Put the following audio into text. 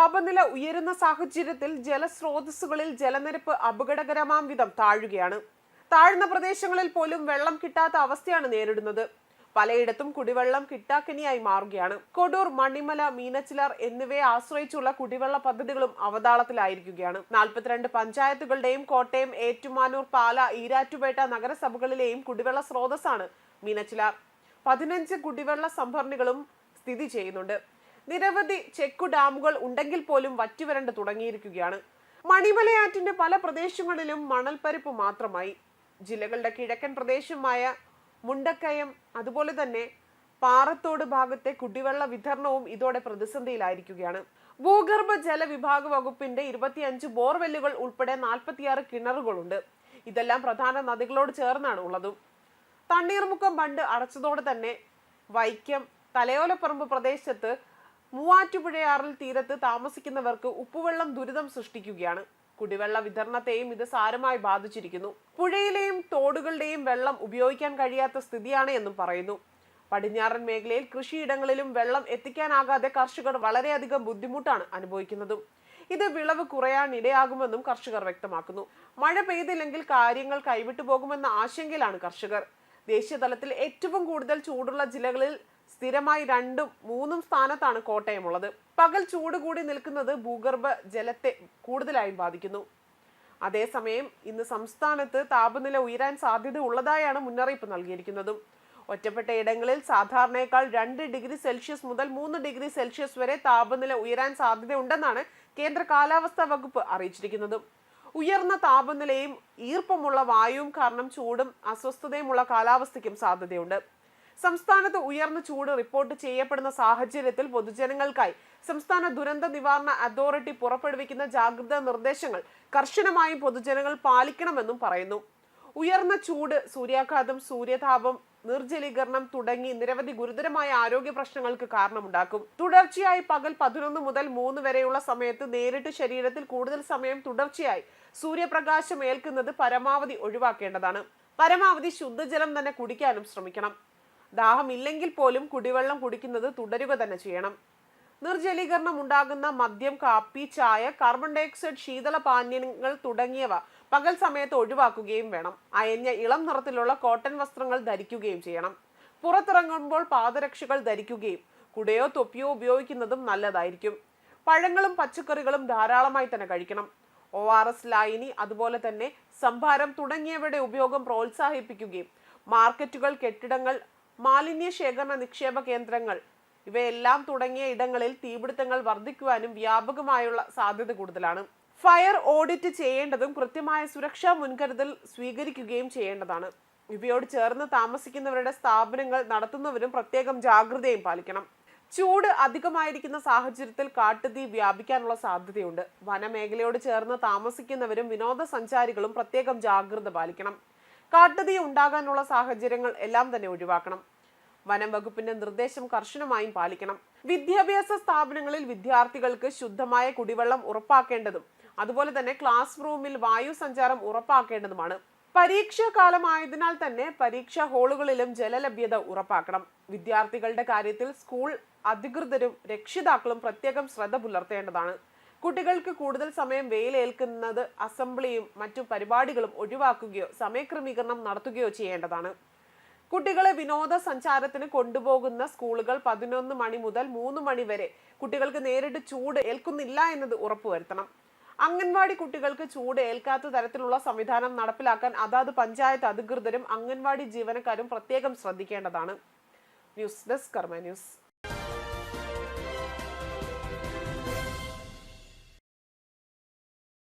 താപനില ഉയരുന്ന സാഹചര്യത്തിൽ ജലസ്രോതസ്സുകളിൽ ജലനിരപ്പ് അപകടകരമാം വിധം താഴുകയാണ്. താഴ്ന്ന പ്രദേശങ്ങളിൽ പോലും വെള്ളം കിട്ടാത്ത അവസ്ഥയാണ് നേരിടുന്നത്. പലയിടത്തും കുടിവെള്ളം കിട്ടാക്കനിയായി മാറുകയാണ്. കൊടൂർ മണിമല മീനച്ചിലാർ എന്നിവയെ ആശ്രയിച്ചുള്ള കുടിവെള്ള പദ്ധതികളും അവതാളത്തിലായിരിക്കുകയാണ്. നാൽപ്പത്തിരണ്ട് പഞ്ചായത്തുകളുടെയും കോട്ടയം ഏറ്റുമാനൂർ പാല ഈരാറ്റുപേട്ട നഗരസഭകളിലെയും കുടിവെള്ള സ്രോതസ്സാണ് മീനച്ചിലാർ. പതിനഞ്ച് കുടിവെള്ള സംഭരണികളും സ്ഥിതി ചെയ്യുന്നുണ്ട്. നിരവധി ചെക്കു ഡാമുകൾ ഉണ്ടെങ്കിൽ പോലും വറ്റിവരണ്ട് തുടങ്ങിയിരിക്കുകയാണ്. മണിമലയാറ്റിന്റെ പല പ്രദേശങ്ങളിലും മണൽപ്പരിപ്പ് മാത്രമായി. ജില്ലകളുടെ കിഴക്കൻ പ്രദേശമായ മുണ്ടക്കയം അതുപോലെ തന്നെ പാറത്തോട് ഭാഗത്തെ കുടിവെള്ള വിതരണവും ഇതോടെ പ്രതിസന്ധിയിലായിരിക്കുകയാണ്. ഭൂഗർഭ ജല വിഭാഗ വകുപ്പിന്റെ ഇരുപത്തിയഞ്ച് ബോർവെല്ലുകൾ ഉൾപ്പെടെ നാൽപ്പത്തിയാറ് കിണറുകളുണ്ട്. ഇതെല്ലാം പ്രധാന നദികളോട് ചേർന്നാണ് ഉള്ളതും. തണ്ണീർമുക്കം ബണ്ട് അടച്ചതോടെ തന്നെ വൈക്കം തലയോലപ്പറമ്പ് പ്രദേശത്ത് മൂവാറ്റുപുഴയാറിൽ തീരത്ത് താമസിക്കുന്നവർക്ക് ഉപ്പുവെള്ളം ദുരിതം സൃഷ്ടിക്കുകയാണ്. കുടിവെള്ള വിതരണത്തെയും ഇത് സാരമായി ബാധിച്ചിരിക്കുന്നു. പുഴയിലെയും തോടുകളുടെയും വെള്ളം ഉപയോഗിക്കാൻ കഴിയാത്ത സ്ഥിതിയാണ് എന്നും പറയുന്നു. പടിഞ്ഞാറൻ മേഖലയിൽ കൃഷിയിടങ്ങളിലും വെള്ളം എത്തിക്കാനാകാതെ കർഷകർ വളരെയധികം ബുദ്ധിമുട്ടാണ് അനുഭവിക്കുന്നതും. ഇത് വിളവ് കുറയാൻ ഇടയാകുമെന്നും കർഷകർ വ്യക്തമാക്കുന്നു. മഴ പെയ്തില്ലെങ്കിൽ കാര്യങ്ങൾ കൈവിട്ടു പോകുമെന്ന ആശങ്കയിലാണ് കർഷകർ. ദേശീയതലത്തിൽ ഏറ്റവും കൂടുതൽ ചൂടുള്ള ജില്ലകളിൽ സ്ഥിരമായി രണ്ടും മൂന്നും സ്ഥാനത്താണ് കോട്ടയം ഉള്ളത് പകൽ ചൂട് കൂടി നിൽക്കുന്നത് ഭൂഗർഭ ജലത്തെ കൂടുതലായും ബാധിക്കുന്നു. അതേസമയം ഇന്ന് സംസ്ഥാനത്ത് താപനില ഉയരാൻ സാധ്യത ഉള്ളതായാണ് മുന്നറിയിപ്പ് നൽകിയിരിക്കുന്നതും. ഒറ്റപ്പെട്ട ഇടങ്ങളിൽ സാധാരണയേക്കാൾ രണ്ട് ഡിഗ്രി സെൽഷ്യസ് മുതൽ മൂന്ന് ഡിഗ്രി സെൽഷ്യസ് വരെ താപനില ഉയരാൻ സാധ്യതയുണ്ടെന്നാണ് കേന്ദ്ര കാലാവസ്ഥാ വകുപ്പ് അറിയിച്ചിരിക്കുന്നത്. ഉയർന്ന താപനിലയും ഈർപ്പമുള്ള വായുവും കാരണം ചൂടും അസ്വസ്ഥതയുമുള്ള കാലാവസ്ഥയ്ക്കും സാധ്യതയുണ്ട്. സംസ്ഥാനത്ത് ഉയർന്ന ചൂട് റിപ്പോർട്ട് ചെയ്യപ്പെടുന്ന സാഹചര്യത്തിൽ പൊതുജനങ്ങൾക്കായി സംസ്ഥാന ദുരന്ത നിവാരണ അതോറിറ്റി പുറപ്പെടുവിക്കുന്ന ജാഗ്രതാ നിർദ്ദേശങ്ങൾ കർശനമായും പൊതുജനങ്ങൾ പാലിക്കണമെന്നും പറയുന്നു. ഉയർന്ന ചൂട് സൂര്യാഘാതം സൂര്യതാപം നിർജലീകരണം തുടങ്ങി നിരവധി ഗുരുതരമായ ആരോഗ്യ പ്രശ്നങ്ങൾക്ക് കാരണമുണ്ടാക്കും. തുടർച്ചയായി പകൽ പതിനൊന്ന് മുതൽ മൂന്ന് വരെയുള്ള സമയത്ത് നേരിട്ട് ശരീരത്തിൽ കൂടുതൽ സമയം തുടർച്ചയായി സൂര്യപ്രകാശം ഏൽക്കുന്നത് പരമാവധി ഒഴിവാക്കേണ്ടതാണ്. പരമാവധി ശുദ്ധജലം തന്നെ കുടിക്കാനും ശ്രമിക്കണം. ദാഹമില്ലെങ്കിൽ പോലും കുടിവെള്ളം കുടിക്കുന്നത് തുടരുക തന്നെ ചെയ്യണം. നിർജലീകരണം ഉണ്ടാകുന്ന മദ്യം കാപ്പി ചായ കാർബൺ ഡയോക്സൈഡ് ശീതള പാനീയങ്ങൾ തുടങ്ങിയവ പകൽ സമയത്ത് ഒഴിവാക്കുകയും വേണം. അയഞ്ഞ ഇളം നിറത്തിലുള്ള കോട്ടൺ വസ്ത്രങ്ങൾ ധരിക്കുകയും ചെയ്യണം. പുറത്തിറങ്ങുമ്പോൾ പാദരക്ഷകൾ ധരിക്കുകയും കുടയോ തൊപ്പിയോ ഉപയോഗിക്കുന്നതും നല്ലതായിരിക്കും. പഴങ്ങളും പച്ചക്കറികളും ധാരാളമായി തന്നെ കഴിക്കണം. ഒ ആർ എസ് ലായനി അതുപോലെ തന്നെ സംഭാരം തുടങ്ങിയവയുടെ ഉപയോഗം പ്രോത്സാഹിപ്പിക്കുകയും മാർക്കറ്റുകൾ കെട്ടിടങ്ങൾ മാലിന്യ ശേഖരണ നിക്ഷേപ കേന്ദ്രങ്ങൾ ഇവയെല്ലാം തുടങ്ങിയ ഇടങ്ങളിൽ തീപിടുത്തങ്ങൾ വർദ്ധിക്കുവാനും വ്യാപകമായുള്ള സാധ്യത കൂടുതലാണ്. ഫയർ ഓഡിറ്റ് ചെയ്യേണ്ടതും കൃത്യമായ സുരക്ഷാ മുൻകരുതൽ സ്വീകരിക്കുകയും ചെയ്യേണ്ടതാണ്. ഇവയോട് ചേർന്ന് താമസിക്കുന്നവരുടെ സ്ഥാപനങ്ങൾ നടത്തുന്നവരും പ്രത്യേകം ജാഗ്രതയും പാലിക്കണം. ചൂട് അധികമായിരിക്കുന്ന സാഹചര്യത്തിൽ കാട്ടുതീ വ്യാപിക്കാനുള്ള സാധ്യതയുണ്ട്. വനമേഖലയോട് ചേർന്ന് താമസിക്കുന്നവരും വിനോദസഞ്ചാരികളും പ്രത്യേകം ജാഗ്രത പാലിക്കണം. കാട്ടുതീ ഉണ്ടാകാനുള്ള സാഹചര്യങ്ങൾ എല്ലാം തന്നെ ഒഴിവാക്കണം. വനം വകുപ്പിന്റെ നിർദ്ദേശം കർശനമായും പാലിക്കണം. വിദ്യാഭ്യാസ സ്ഥാപനങ്ങളിൽ വിദ്യാർത്ഥികൾക്ക് ശുദ്ധമായ കുടിവെള്ളം ഉറപ്പാക്കേണ്ടതും അതുപോലെ തന്നെ ക്ലാസ് റൂമിൽ വായു സഞ്ചാരം ഉറപ്പാക്കേണ്ടതുമാണ്. പരീക്ഷാകാലമായതിനാൽ തന്നെ പരീക്ഷാ ഹാളുകളിലും ജലലഭ്യത ഉറപ്പാക്കണം. വിദ്യാർത്ഥികളുടെ കാര്യത്തിൽ സ്കൂൾ അധികൃതരും രക്ഷിതാക്കളും പ്രത്യേകം ശ്രദ്ധ പുലർത്തേണ്ടതാണ്. കുട്ടികൾക്ക് കൂടുതൽ സമയം വെയിലേൽക്കുന്നത് അസംബ്ലിയും മറ്റു പരിപാടികളും ഒഴിവാക്കുകയോ സമയക്രമീകരണം നടത്തുകയോ ചെയ്യേണ്ടതാണ്. കുട്ടികളെ വിനോദസഞ്ചാരത്തിന് കൊണ്ടുപോകുന്ന സ്കൂളുകൾ പതിനൊന്ന് മണി മുതൽ മൂന്ന് മണി വരെ കുട്ടികൾക്ക് നേരിട്ട് ചൂട് ഏൽക്കുന്നില്ല എന്നത് ഉറപ്പുവരുത്തണം. അംഗൻവാടി കുട്ടികൾക്ക് ചൂട് ഏൽക്കാത്ത തരത്തിലുള്ള സംവിധാനം നടപ്പിലാക്കാൻ അതാത് പഞ്ചായത്ത് അധികൃതരും അംഗൻവാടി ജീവനക്കാരും പ്രത്യേകം ശ്രദ്ധിക്കേണ്ടതാണ്. News desk Karma news.